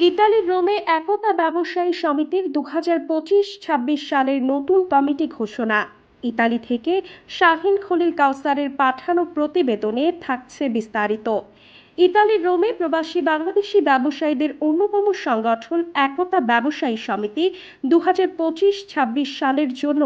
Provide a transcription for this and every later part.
ইতালির রোমে একতা ব্যবসায়ী সমিতির দু হাজার পঁচিশ ছাব্বিশ সালের নতুন কমিটি ঘোষণা। ইতালি থেকে শাহিন খলিল কাউসারের পাঠানো প্রতিবেদনে থাকছে বিস্তারিত। ইতালির রোমে প্রবাসী বাংলাদেশি ব্যবসায়ীদের অন্যতম সংগঠন একতা ব্যবসায়ী সমিতি দু হাজার পঁচিশ ছাব্বিশ সালের জন্য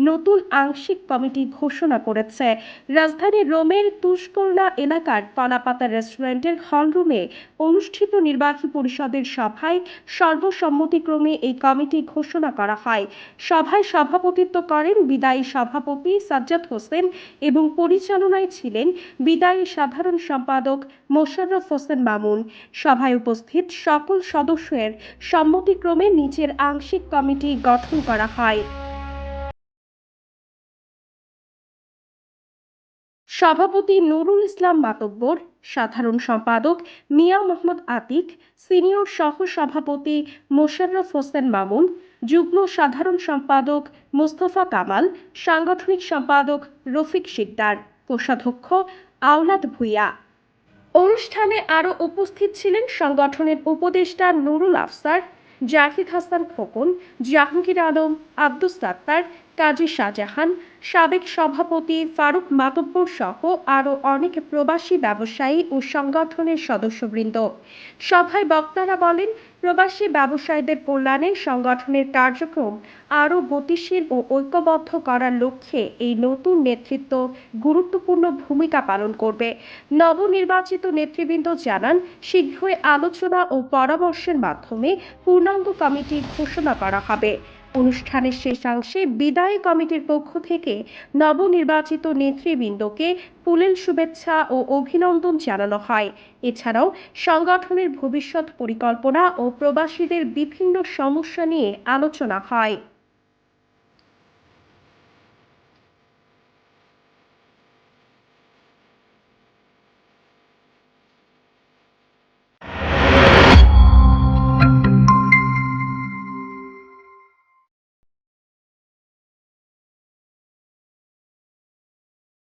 নতুন আংশিক কমিটি ঘোষণা করেছে। রাজধানীর রোমের তুষকর্ণা এলাকার পানাপাতা রেস্টুরেন্টের হলরুমে অনুষ্ঠিত নির্বাহী পরিষদের সভায় সর্বসম্মতিক্রমে এই কমিটি ঘোষণা করা হয়। সভায় সভাপতিত্ব করেন বিদায়ী সভাপতি সাজ্জাদ হোসেন এবং পরিচালনায় ছিলেন বিদায়ী সাধারণ সম্পাদক মোশাররফ হোসেন মামুন। সভায় উপস্থিত সকল সদস্যের সম্মতিক্রমে নিচের আংশিক কমিটি গঠন করা হয়। সভাপতি নুরুল ইসলাম মাতব্বর, সাধারণ সম্পাদক মিয়া মোহাম্মদ আতিক, সিনিয়র সহ সভাপতি মোশাররফ হোসেন মামুন, যুগ্ম সাধারণ সম্পাদক মোস্তফা কামাল, সাংগঠনিক সম্পাদক রফিক শিকদার, কোষাধ্যক্ষ আওলাদ ভূঁইয়া। অনুষ্ঠানে আরও উপস্থিত ছিলেন সংগঠনের উপদেষ্টা নুরুল আফসার জাহিদ হাসান খোকন, জাহাঙ্গীর আলম, আব্দুস সাত্তার কাজী শাহজাহান, সাবেক সভাপতি ফারুক মাতব্বর সহ আরও অনেক প্রবাসী ব্যবসায়ী ও সংগঠনের সদস্যবৃন্দ। সভায় বক্তারা বলেন, প্রবাসী ব্যবসায়ীদের কল্যাণে সংগঠনের কার্যক্রম আরও গতিশীল ও ঐক্যবদ্ধ করার লক্ষ্যে এই নতুন নেতৃত্ব গুরুত্বপূর্ণ ভূমিকা পালন করবে। নবনির্বাচিত নেতৃবৃন্দ জানান, শীঘ্রই আলোচনা ও পরামর্শের মাধ্যমে পূর্ণাঙ্গ কমিটি ঘোষণা করা হবে। অনুষ্ঠানের শেষাংশে বিদায়ী কমিটির পক্ষ থেকে নবনির্বাচিত নেতৃবৃন্দকে ফুলেল শুভেচ্ছা ও অভিনন্দন জানানো হয়। এছাড়াও সংগঠনের ভবিষ্যৎ পরিকল্পনা ও প্রবাসীদের বিভিন্ন সমস্যা নিয়ে আলোচনা হয়।